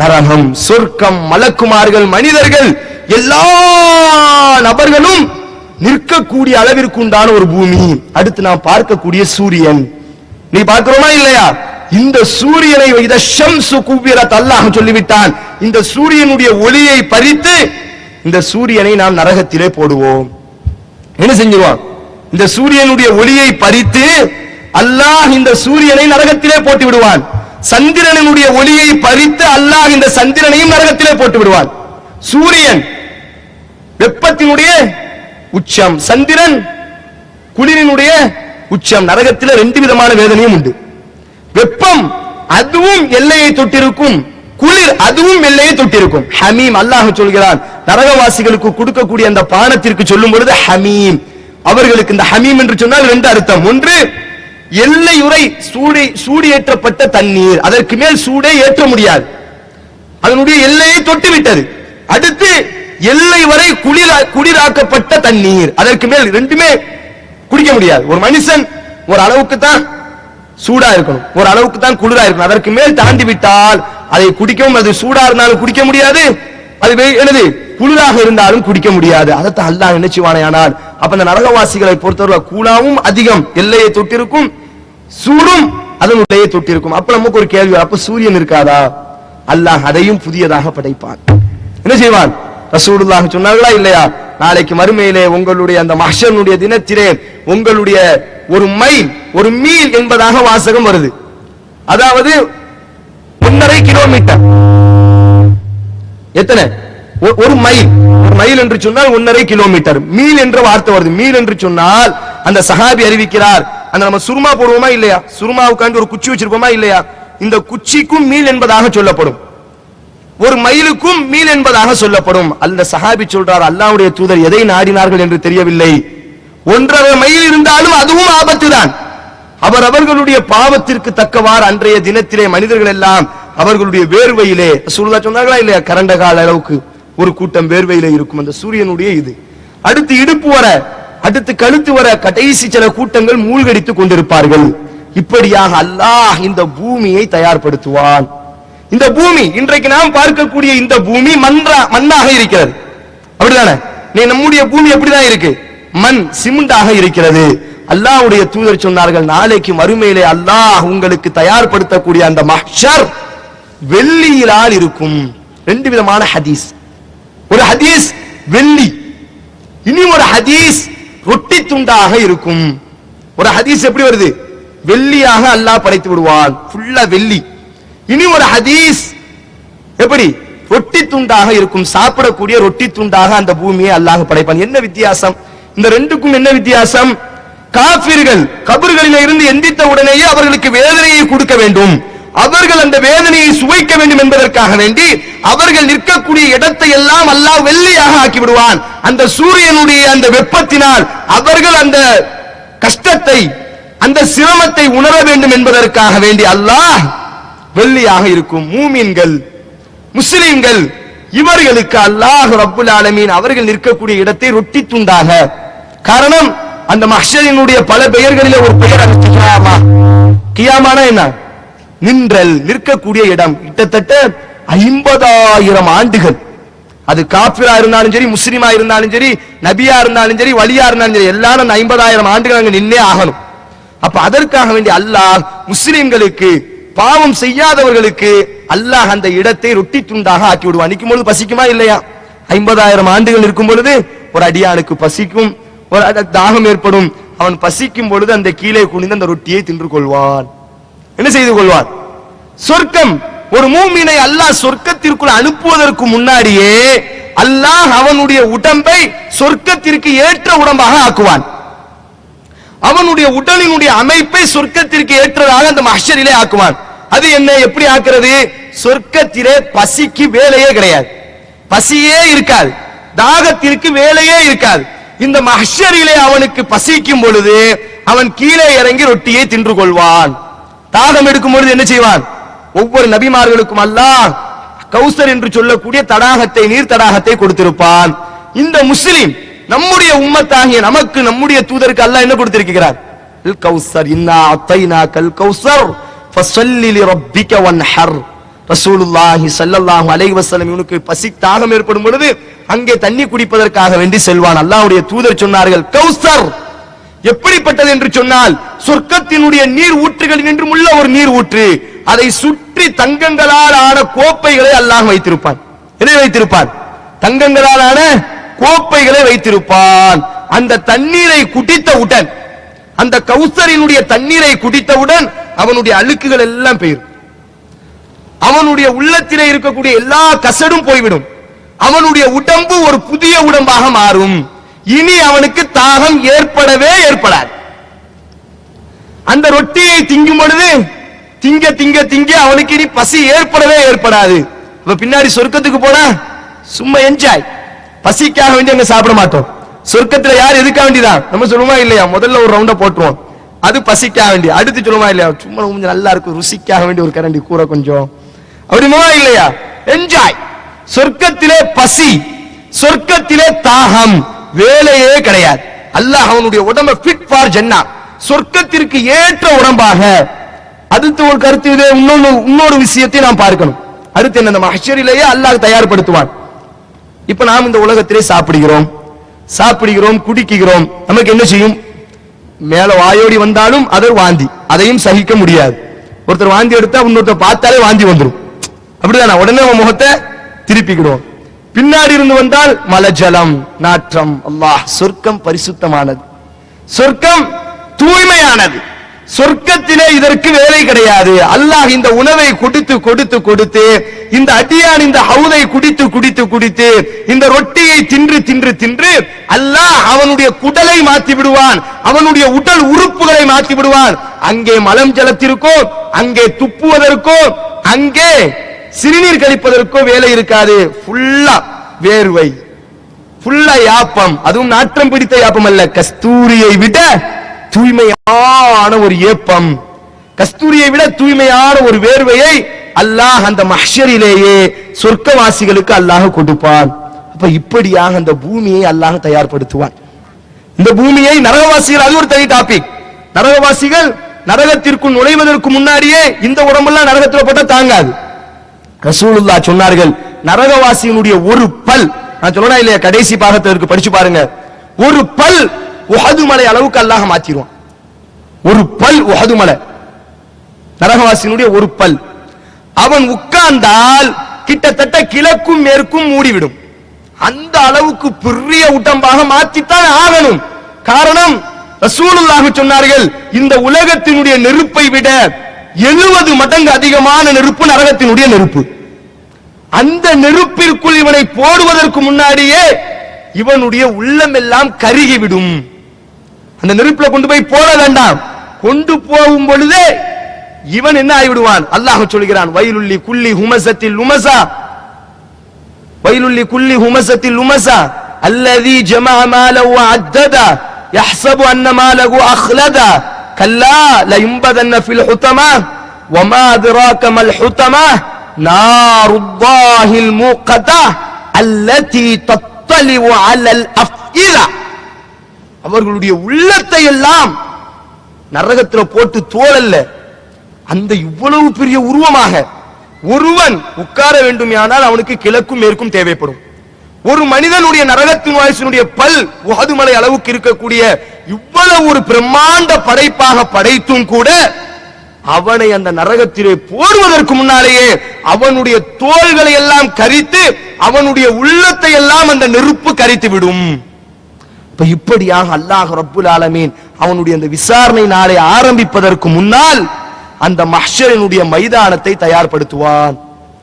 நரகம் சொர்க்கம் மலக்குமார்கள் மனிதர்கள் எல்லா நபர்களும் நிற்கக்கூடிய அளவிற்கு உண்டான ஒரு பூமி. அடுத்து நாம் பார்க்கக்கூடிய சூரியன். நீ பார்க்கிறோமா இல்லையா? இந்த சூரியனை இத ஷம்சு குவ்விரத் அல்லாஹ் சொல்லிவிட்டான். இந்த சூரியனுடைய ஒளியை பறித்து இந்த சூரியனை நாம் நரகத்திலே போடுவோம். என்ன செஞ்சிருவான்? இந்த சூரியனுடைய ஒளியை பறித்து அல்லாஹ் இந்த சூரியனை நரகத்திலே போட்டு விடுவான் சந்திரனுடைய ஒளியை பறித்து அல்லாஹ் இந்த சந்திரனையும் நரகத்திலே போட்டு விடுவான் சூரியன் வெப்பத்தினுடைய உச்சம். சந்திரன் குளிரினுடைய உச்சம். நரகத்தில் ரெண்டு விதமான வேதனையும் உண்டு. வெப்பம் அதுவும் எல்லையை தொட்டிருக்கும். குளிர் அதுவும் எல்லையை தொட்டிருக்கும். ஹமீம் அல்லாஹ் சொல்கிறான். நரகவாசிகளுக்கு கொடுக்கக்கூடிய அந்த பானத்திற்கு சொல்லும் பொழுது ஹமீம். அவர்களுக்கு இந்த ஹமீம் என்று சொன்னால் ரெண்டு அர்த்தம். ஒன்று எல்லையுறை சூடி சூடியேற்றப்பட்ட தண்ணீர். அதற்கு மேல் சூடே ஏற்ற முடியாது. அதனுடைய எல்லையை தொட்டு விட்டது அடுத்து எல்லை வரை குளிர குளிராக்கப்பட்ட தண்ணீர். அதற்கு மேல் ரெண்டுமே குடிக்க முடியாது. ஒரு மனுஷன் ஒரு அளவுக்கு தான் சூடா இருக்கணும். ஒரு அளவுக்கு தான் குளிரா இருக்கணும். அதற்கு மேல் தாண்டி விட்டால் அதை குடிக்கவும் அது சூடா இருந்தாலும் குடிக்க முடியாது. அது வே- என்னது? குளிராக இருந்தாலும் குடிக்க முடியாது. அதைத்தான் அல்லாஹ் என்ன செய்வானேயானால் அப்ப இந்த நரகவாசிகளை பொறுத்தவரை கூலாவும் அதிகம் எல்லையை தொட்டிருக்கும் சூடும் அதனுடைய தொட்டிருக்கும். அப்ப நமக்கு ஒரு கேள்வி அப்ப சூரியன் இருக்காதா? அல்லாஹ் அதையும் புதியதாக படைப்பான். என்ன செய்வான்? ரசூலுல்லாஹ் சொன்னார்களா இல்லையா? நாளைக்கு மறுமையிலே உங்களுடைய அந்த மஹ்ஷனுடைய தினத்திலே உங்களுடைய ஒரு மைல் ஒரு மீல் என்பதாக வாசகம் வருது. அதாவது ஒன்றரை கிலோமீட்டர். எத்தனை? ஒரு மைல். ஒரு மைல் என்று சொன்னால் ஒன்றரை கிலோமீட்டர். மீல் என்ற வார்த்தை வருது. மீல் என்று சொன்னால் அந்த சஹாபி அறிவிக்கிறார். அந்த நம்ம சுருமா போடுவோமா இல்லையா? சுருமா உட்காந்து ஒரு குச்சி வச்சிருப்போமா இல்லையா? இந்த குச்சிக்கும் மீல் என்பதாக சொல்லப்படும். ஒரு மைலுக்கும் மீல் என்பதாக சொல்லப்படும். அந்த சஹாபி சொல்றார் அல்லாவுடைய தூதர் எதை நாடினார்கள் என்று தெரியவில்லை. ஒன்றரை மைல் இருந்தாலும் அதுவும் ஆபத்து தான் அவர் அவர்களுடைய பாவத்திற்கு தக்கவாறு அன்றைய தினத்திலே மனிதர்கள் எல்லாம் அவர்களுடைய வேர்வையிலே சூழ்நிலை சொன்னார்களா இல்லையா? கரண்ட கால அளவுக்கு. ஒரு கூட்டம் வேர்வையில இருக்கும் அந்த சூரியனுடைய இது. அடுத்து இடுப்பு வர அடுத்து கழுத்து வர கடைசி சில கூட்டங்கள் மூழ்கடித்துக் கொண்டிருப்பார்கள். இப்படியாக அல்லாஹ் இந்த பூமியை தயார்படுத்துவான். இந்த பூமி இன்றைக்கு நாம் பார்க்கக்கூடிய இந்த பூமி மன்றா மண்ணாக இருக்கிறது. அப்படிதானே? நீ நம்முடைய பூமி எப்படிதான் இருக்கு? மண் சிமெண்டாக இருக்கிறது. அல்லாஹ்வுடைய தூதர் சொன்னார்கள் நாளைக்கு மறுமையிலே அல்லாஹ் உங்களுக்கு தயார்படுத்தக்கூடிய அந்த மஹ்ஷர் வெள்ளியிலால் இருக்கும். ரெண்டு விதமான ஹதீஸ். ஒரு ஹதீஸ் வெள்ளி. இனி ஒரு ஹதீஸ் ரொட்டி துண்டாக இருக்கும். ஒரு ஹதீஸ் எப்படி வருது? வெள்ளியாக அல்லாஹ் படைத்து விடுவான். ஃபுல்லா வெள்ளி. இனி ஒரு ஹதீஸ் எப்படி? ரொட்டி துண்டாக இருக்கும். சாப்பிடக்கூடிய ரொட்டி துண்டாக அந்த பூமியை அல்லாஹ் படைப்பான். என்ன வித்தியாசம்? இந்த ரெண்டுக்கும் என்ன வித்தியாசம்? காபிர்கள் கபர்களில் இருந்து எந்தித்த உடனேயே அவர்களுக்கு வேதனையை கொடுக்க வேண்டும். அவர்கள் அந்த வேதனையை சுவைக்க வேண்டும் என்பதற்காக வேண்டி அவர்கள் நிற்கக்கூடிய இடத்தை எல்லாம் அல்லாஹ் வெள்ளியாக ஆக்கி விடுவான் அந்த சூரியனுடைய அந்த வெப்பத்தினால் அவர்கள் அந்த கஷ்டத்தை அந்த சிரமத்தை உணர வேண்டும் என்பதற்காக வேண்டி அல்லாஹ் வெள்ளியாக இருக்கும். மூமீன்கள் முஸ்லிம்கள் இவர்களுக்கு அல்லாஹ் ரப்புல் ஆலமீன் அவர்கள் நிற்கக்கூடிய இடத்தை ரொட்டி துண்டாக காரணம் அந்த மஹ்ஷரினுடைய பல பெயர்களிலே ஒரு பெயர் அது கியாமா கியாமானா என்ன? நின்றல் நிற்கக்கூடிய இடம். கிட்டத்தட்ட ஐம்பதாயிரம் ஆண்டுகள். அது காப்பிரா இருந்தாலும் சரி முஸ்லீமா இருந்தாலும் சரி நபியா இருந்தாலும் சரி வலியா இருந்தாலும் சரி எல்லாரும் ஐம்பதாயிரம் ஆண்டுகள் அங்க நின்னே ஆகணும். அப்ப அதற்காக வேண்டி அல்லாஹ் முஸ்லிம்களுக்கு பாவம் செய்யாதவர்களுக்கு அல்லாஹ் அந்த இடத்தை ரொட்டி துண்டாக ஆக்கி விடுவான் நிற்கும் பொழுது பசிக்குமா இல்லையா? ஐம்பதாயிரம் ஆண்டுகள் இருக்கும் பொழுது ஒரு அடியானுக்கு பசிக்கும் ஒரு அட- தாகம் ஏற்படும். அவன் பசிக்கும் பொழுது அந்த கீழே குனிந்து அந்த ரொட்டியை தின்று கொள்வான். என்ன செய்து கொள்வான் சொர்க்கம். ஒரு மூமினை அல்லாஹ் சொர்க்கத்திற்குள் அனுப்புவதற்கு முன்னாடியே அல்லாஹ் அவனுடைய உடம்பை சொர்க்கத்திற்கு ஏற்ற உடம்பாக ஆக்குவான். அவனுடைய உடலினுடைய அமைப்பை சொர்க்கத்திற்கு ஏற்றதாக அந்த மஹ்ஷரிலே ஆக்குவான். அது என்ன? எப்படி ஆக்குறது? சொர்க்கத்திலே பசிக்கு வேலையே கிடையாது. பசியே இருக்காது. தாகத்திற்கு வேலையே இருக்காது. இந்த மஹ்ஷரிலே அவனுக்கு பசிக்கும் பொழுது அவன் கீழே இறங்கி ரொட்டியை தின்று கொள்வான். தாகம் எடுக்கும் பொழுது என்ன செய்வான்? ஒவ்வொரு நபிமார்களுக்கும் அல்லாஹ் கௌசர் என்று சொல்லக்கூடிய தடாகத்தை நீர் தடாகத்தை கொடுத்திருப்பான். இந்த முஸ்லிம் நம்முடைய உம்மத்தாகிய நமக்கு நம்முடைய தூதருக்கு அல்லாஹ் என்ன கொடுத்திருக்கிறார்? அல் கௌசர் இன்னா அத்தைனா கல் கௌசர் ஃபஸல்லி லிரப்பிக வன்ஹர். ரசூலுல்லாஹி ஸல்லல்லாஹு அலைஹி வஸல்லம் இவனுக்கு பசி தாகம் ஏற்படும் பொழுது அங்கே தண்ணி குடிப்பதற்காக வேண்டி செல்வான். அல்லாஹ்வுடைய தூதர் சொன்னார்கள் கௌசர் எப்படிப்பட்டது என்று சொன்னால் சொர்க்கத்தினுடைய நீர் ஊற்றுகள் நின்றும் உள்ள ஒரு நீர் ஊற்று அதை சுற்றி தங்கங்களால் ஆன கோப்பைகளை அல்லாஹ் வைத்திருப்பான். எதை வைத்திருப்பான்? தங்கங்களால் ஆன கோப்பைகளை வைத்திருப்பான். அந்த தண்ணீரை குடித்தவுடன் அந்த கௌசரினுடைய தண்ணீரை குடித்தவுடன் அவனுடைய அழுக்குகள் எல்லாம் போயிடும் அவனுடைய உள்ளத்திலே இருக்கக்கூடிய எல்லா கசடும் போய்விடும். அவனுடைய உடம்பு ஒரு புதிய உடம்பாக மாறும். இனி அவனுக்கு தாகம் ஏற்படவே ஏற்படாது. அந்த ரொட்டியை திங்கும் பொழுது திங்க திங்க திங்க அவனுக்கு இனி பசி ஏற்படவே ஏற்படாது. இப்ப பின்னாடி சொர்க்கத்துக்கு போனா சும்மா என்ஜாய் பசிக்காக வேண்டி அங்க சாப்பிட மாட்டோம். சொர்க்கத்துல யார் எதுக்காக வேண்டிதான் நம்ம சொல்லுமா இல்லையா? முதல்ல ஒரு ரவுண்ட போட்டுருவோம். அது பசிக்காக வேண்டி. அடுத்து சொல்லுமா இல்லையா? சும்மா கொஞ்சம் நல்லா இருக்கும். ருசிக்காக வேண்டி ஒரு கரண்டி கூரை கொஞ்சம். அப்படிமா இல்லையா? என்ஜாய் சொர்க்கத்திலே பசி சொர்க்கத்திலே தாகம். வேலையே கிடையாது. அல்லாஹ் அவனுடைய உடம்ப ஃபிட் ஃபார் ஜன்னா சொர்க்கத்திற்கு ஏற்ற உடம்பாக. அடுத்த ஒரு கருத்து இது இன்னொன்னு இன்னொரு விஷயத்தை நாம் பார்க்கணும். அடுத்து என்ன நம்ம மஹ்ஷரிலேயே அல்லாஹ் தயார்படுத்துவான். இப்ப நாம் இந்த உலகத்திலே சாப்பிடுகிறோம். சாப்பிடுகிறோம் குடிக்கிறோம் நமக்கு என்ன செய்யும்? மேல வாயோடி வந்தாலும் அதர் வாந்தி. அதையும் சகிக்க முடியாது. ஒருத்தர் வாந்தி எடுத்தா இன்னொருத்தர் பார்த்தாலே வாந்தி வந்துடும் அப்படிதான்? உடனே முகத்தை திருப்பிக்கிடுவோம் பின்னாடி இருந்து வந்தால் மலஜலம் நாற்றம் அல்லாஹ் சொர்க்கம் பரிசுத்தமானது. சொர்க்கம் தூய்மையானது. சொர்க்கத்திலே இதற்கு வேலை கிடையாது. அல்லாஹ் இந்த உணவை கொடுத்து கொடுத்து கொடுத்து இந்த அடியான் இந்த ஹவுதை குடித்து குடித்து குடித்து இந்த ரொட்டியை தின்று தின்று தின்று அல்லாஹ் அவனுடைய குடலை மாத்தி விடுவான். அவனுடைய உடல் உறுப்புகளை மாத்தி விடுவான். அங்கே மலம் ஜலத்திற்கோ அங்கே துப்புவதற்கோ அங்கே சிறுநீர் கழிப்பதற்கோ வேலை இருக்காது. ஃபுல்லா வேர்வை. ஃபுல்லா யாப்பம். அதுவும் நாற்றம் பிடித்த யாப்பம் அல்ல. கஸ்தூரியை விட தூய்மையான ஒரு ஏப்பம். கஸ்தூரியை விட தூய்மையான ஒரு வேர்வையை அல்லாஹ் அந்த மஹ்ஷரிலேயே சொர்க்கவாசிகளுக்கு அல்லாஹ் கொடுப்பான். அப்ப இப்படியாக அந்த பூமியை அல்லாஹ் தயார்படுத்துவான். இந்த பூமியை நரகவாசிகள் அது ஒரு தனி டாபிக் நரகவாசிகள் நரகத்திற்குள் நுழைவதற்கு முன்னாடியே இந்த உடம்பெல்லாம் நரகத்தில் போட்டால் தாங்காது. ரசூலுல்லா சொன்னார்கள் நரகவாசியினுடைய ஒரு பல் நான் சொல்லணும் இல்லையா கடைசி பாகத்துல இருக்கு படிச்சு பாருங்க. ஒரு பல் உஹது மலை அளவுக்கு அல்லாஹ் மாத்திடுவான் ஒரு பல் உஹது மலை. நரகவாசியினுடைய ஒரு பல். அவன் உட்கார்ந்தால் கிட்டத்தட்ட கிழக்கும் மேற்கும் மூடிவிடும். அந்த அளவுக்கு பெரிய உடம்பாக மாற்றித்தான் ஆகணும். காரணம் ரசூலுல்லாஹ் சொன்னார்கள் இந்த உலகத்தினுடைய நெருப்பை விட எழுபது மடங்கு அதிகமான நெருப்பு நரகத்தினுடைய நெருப்பு அந்த நெருப்பிற்குள் இவனை போடுவதற்கு முன்னாடியே இவனுடைய உள்ளம் எல்லாம் கருகிவிடும் அந்த நெருப்புல கொண்டு போய் போட வேண்டாம் கொண்டு போகும் பொழுதே இவன் என்ன ஆகிவிடுவான் அல்லாஹ் சொல்கிறான் வயலுள்ளி குள்ளி ஹுமசத்தில் உமசா வயலுள்ளி குள்ளி ஹுமசத்தில் உமசா அல்லதி ஜமா மாலஹு வஅத்ததா يحسب أن ماله أخلدا كلا لينبذن في الحطمة وما أدراك ما الحطمة نار الله الموقدة التي تطلع على الأفئدة அவர்களுடைய உள்ளத்தை எல்லாம் நரகத்தில் போட்டு தோழல்ல அந்த இவ்வளவு பெரிய உருவமாக ஒருவன் உட்கார வேண்டுமானால் அவனுக்கு கிழக்கும் மேற்கும் தேவைப்படும் ஒரு மனிதனுடைய நரகத்தின் வாய்ஸினுடைய பல் உகதுமலை அளவுக்கு இருக்கக்கூடிய இவ்வளவு ஒரு பிரம்மாண்ட படைப்பாக படைத்தும் கூட அவனை அந்த நரகத்திலே போடுவதற்கு முன்னாலேயே அவனுடைய தோள்களை எல்லாம் கரித்து அவனுடைய உள்ளத்தை எல்லாம் அந்த நெருப்பு கரித்து விடும். இப்ப இப்படியாக அல்லாஹ் ரப்புல் ஆலமீன் அவனுடைய அந்த விசாரணை நாளை ஆரம்பிப்பதற்கு முன்னால் அந்த மஹ்ஷரினுடைய மைதானத்தை தயார்படுத்துவான்.